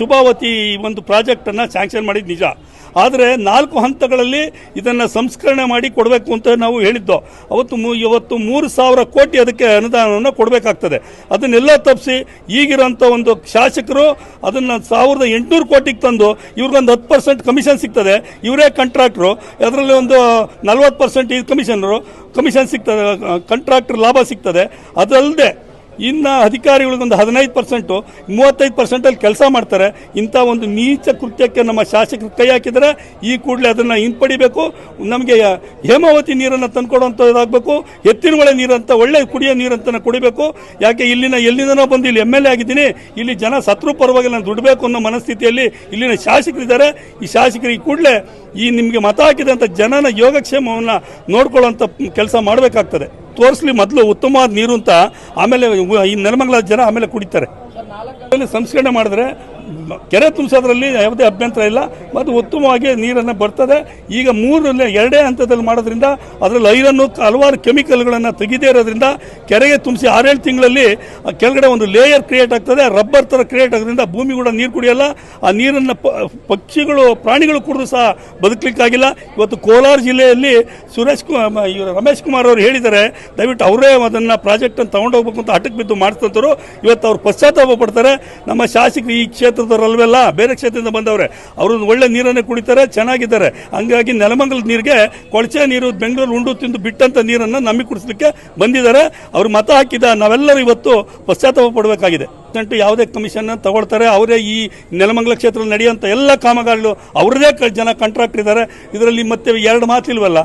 ಶುಭಾವತಿ ಒಂದು ಪ್ರಾಜೆಕ್ಟನ್ನು ಸ್ಯಾಂಕ್ಷನ್ ಮಾಡಿದ್ದು ನಿಜ. ಆದರೆ ನಾಲ್ಕು ಹಂತಗಳಲ್ಲಿ ಇದನ್ನು ಸಂಸ್ಕರಣೆ ಮಾಡಿ ಕೊಡಬೇಕು ಅಂತ ನಾವು ಹೇಳಿದ್ದು. ಅವತ್ತು ಇವತ್ತು ಮೂರು ಸಾವಿರ ಕೋಟಿ ಅದಕ್ಕೆ ಅನುದಾನವನ್ನು ಕೊಡಬೇಕಾಗ್ತದೆ. ಅದನ್ನೆಲ್ಲ ತಪ್ಪಿಸಿ ಈಗಿರೋಂಥ ಒಂದು ಶಾಸಕರು ಅದನ್ನು ಸಾವಿರದ ಎಂಟುನೂರು ಕೋಟಿಗೆ ತಂದು ಇವ್ರಿಗೊಂದು ಹತ್ತು ಪರ್ಸೆಂಟ್ ಕಮಿಷನ್ ಸಿಗ್ತದೆ. ಇವರೇ ಕಾಂಟ್ರಾಕ್ಟ್ರು ಅದರಲ್ಲಿ ಒಂದು ನಲ್ವತ್ತು ಪರ್ಸೆಂಟ್ ಇದು ಕಮಿಷನರು ಕಮಿಷನ್ ಸಿಗ್ತದೆ ಕಾಂಟ್ರಾಕ್ಟರ್ ಲಾಭ ಸಿಗ್ತದೆ. ಅದಲ್ಲದೆ ಇನ್ನು ಅಧಿಕಾರಿಗಳಿಗೊಂದು ಹದಿನೈದು ಪರ್ಸೆಂಟು, ಮೂವತ್ತೈದು ಪರ್ಸೆಂಟಲ್ಲಿ ಕೆಲಸ ಮಾಡ್ತಾರೆ. ಇಂಥ ಒಂದು ನೀಚ ಕೃತ್ಯಕ್ಕೆ ನಮ್ಮ ಶಾಸಕರು ಕೈ ಹಾಕಿದರೆ ಈ ಕೂಡಲೇ ಅದನ್ನು ಹಿಂಪಡಿಬೇಕು. ನಮಗೆ ಹೇಮಾವತಿ ನೀರನ್ನು ತಂದುಕೊಡುವಂಥದ್ದಾಗಬೇಕು ಎತ್ತಿನಮಳೆ ನೀರಂತ, ಒಳ್ಳೆ ಕುಡಿಯೋ ನೀರಂತ ಕುಡಿಬೇಕು. ಯಾಕೆ ಇಲ್ಲಿನ ಎಲ್ಲಿಂದನೋ ಬಂದು ಇಲ್ಲಿ ಎಂ ಎಲ್ ಎ ಆಗಿದ್ದೀನಿ. ಇಲ್ಲಿ ಜನ ಸತ್ರು ಪರವಾಗಿ ನಾನು ದುಡಬೇಕು ಅನ್ನೋ ಮನಸ್ಥಿತಿಯಲ್ಲಿ ಇಲ್ಲಿನ ಶಾಸಕರಿದ್ದಾರೆ ಈ ಶಾಸಕರು ಈ ಕೂಡಲೇ ಈ ನಿಮಗೆ ಮತ ಹಾಕಿದಂಥ ಜನನ ಯೋಗಕ್ಷೇಮವನ್ನು ನೋಡ್ಕೊಳ್ಳೋಂಥ ಕೆಲಸ ಮಾಡಬೇಕಾಗ್ತದೆ. ತೋರಿಸ್ಲಿ ಮೊದಲು ಉತ್ತಮವಾದ ನೀರು ಅಂತ ಆಮೇಲೆ ಈ ನೆಲಮಂಗಲ ಜನ ಆಮೇಲೆ ಕುಡಿತಾರೆ. ಸಂಸ್ಕರಣೆ ಮಾಡಿದ್ರೆ ಕೆರೆ ತುಂಬಿಸೋದ್ರಲ್ಲಿ ಯಾವುದೇ ಅಭ್ಯಂತರ ಇಲ್ಲ, ಮತ್ತು ಉತ್ತಮವಾಗಿ ನೀರನ್ನು ಬರ್ತದೆ. ಈಗ ಮೂರರಲ್ಲಿ, ಎರಡೇ ಹಂತದಲ್ಲಿ ಮಾಡೋದ್ರಿಂದ ಅದರಲ್ಲಿ ಐರನ್ನು ಹಲವಾರು ಕೆಮಿಕಲ್ಗಳನ್ನು ತೆಗೆದೇ ಇರೋದ್ರಿಂದ ಕೆರೆಗೆ ತುಂಬಿಸಿ ಆರೇಳು ತಿಂಗಳಲ್ಲಿ ಕೆಳಗಡೆ ಒಂದು ಲೇಯರ್ ಕ್ರಿಯೇಟ್ ಆಗ್ತದೆ. ರಬ್ಬರ್ ಥರ ಕ್ರಿಯೇಟ್ ಆಗೋದ್ರಿಂದ ಭೂಮಿ ಕೂಡ ನೀರು ಕುಡಿಯಲ್ಲ. ಆ ನೀರನ್ನು ಪಕ್ಷಿಗಳು, ಪ್ರಾಣಿಗಳು ಕುಡಿದು ಸಹ ಬದುಕಲಿಕ್ಕಾಗಿಲ್ಲ. ಇವತ್ತು ಕೋಲಾರ ಜಿಲ್ಲೆಯಲ್ಲಿ ಸುರೇಶ್ ಕುಮಾರ್ ರಮೇಶ್ ಕುಮಾರ್ ಅವರು ಹೇಳಿದ್ದಾರೆ, ದಯವಿಟ್ಟು ಅವರೇ ಅದನ್ನು ಪ್ರಾಜೆಕ್ಟನ್ನು ತೊಗೊಂಡೋಗ್ಬೇಕು ಅಂತ ಹಠಕ್ಕೆ ಬಿದ್ದು ಮಾಡ್ತಂತರು ಇವತ್ತು ಅವ್ರು ಪಶ್ಚಾತ್ತಾಪ ಪಡ್ತಾರೆ. ನಮ್ಮ ಶಾಸಕರು ಈ ಕ್ಷೇತ್ರದವರಲ್ವೆಲ್ಲ, ಬೇರೆ ಕ್ಷೇತ್ರದಿಂದ ಬಂದವ್ರೆ, ಅವರು ಒಳ್ಳೆ ನೀರನ್ನೇ ಕುಡಿತಾರೆ, ಚೆನ್ನಾಗಿದ್ದಾರೆ. ಹಂಗಾಗಿ ನೆಲಮಂಗಲದ ನೀರಿಗೆ ಕೊಳಚೆ ನೀರು ಬೆಂಗಳೂರು ಉಂಡು ತಿಂದು ಬಿಟ್ಟಂತ ನೀರನ್ನು ನಮಗೆ ಕುಡಿಸ್ಲಿಕ್ಕೆ ಬಂದಿದ್ದಾರೆ. ಅವ್ರು ಮತ ಹಾಕಿದ, ನಾವೆಲ್ಲರೂ ಇವತ್ತು ಪಶ್ಚಾತ್ತಾಪ ಪಡಬೇಕಾಗಿದೆ. ಪರ್ಸೆಂಟ್ ಯಾವುದೇ ಕಮಿಷನ್ ತಗೊಳ್ತಾರೆ, ಅವರೇ ಈ ನೆಲಮಂಗಲ ಕ್ಷೇತ್ರದಲ್ಲಿ ನಡೆಯುವಂಥ ಎಲ್ಲ ಕಾಮಗಾರಿಗಳು ಅವರದೇ ಜನ ಕಾಂಟ್ರಾಕ್ಟ್ ಇದ್ದಾರೆ. ಇದರಲ್ಲಿ ಮತ್ತೆ ಎರಡು ಮಾತಿಲ್ವಲ್ಲ?